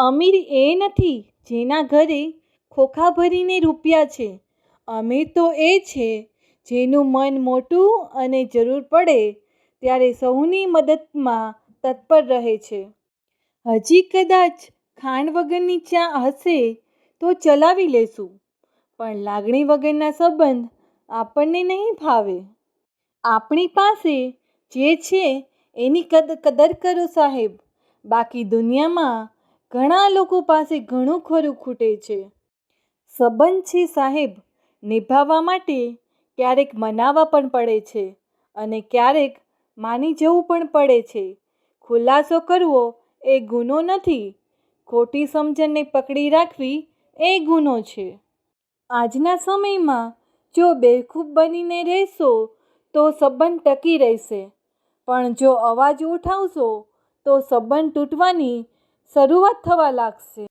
અમીર એ નથી જેના ઘરે ખોખા ભરીને રૂપિયા છે. અમીર તો એ છે જેનું મન મોટું અને જરૂર પડે ત્યારે સૌની મદદમાં તત્પર રહે છે. હજી કદાચ ખાંડ વગરની ચા હશે તો ચલાવી લઈશું પણ લાગણી વગરના સંબંધ આપણને નહીં ફાવે. આપણી પાસે જે છે એની કદર કરો સાહેબ, બાકી દુનિયામાં ઘણા લોકો પાસે ઘણું ખરું ખૂટે છે. સંબંધ છે સાહેબ નિભાવવા માટે ક્યારેક મનાવવા પણ પડે છે અને ક્યારેક માની જવું પણ પડે છે. ખુલાસો કરવો એ ગુનો નથી, ખોટી સમજણને પકડી રાખવી એ ગુનો છે. આજના સમયમાં જો બેખૂબ બનીને રહેશો તો સંબંધ ટકી રહેશે, પણ જો અવાજ ઉઠાવશો તો સંબંધ તૂટવાની શરૂઆત થવા લાગશે.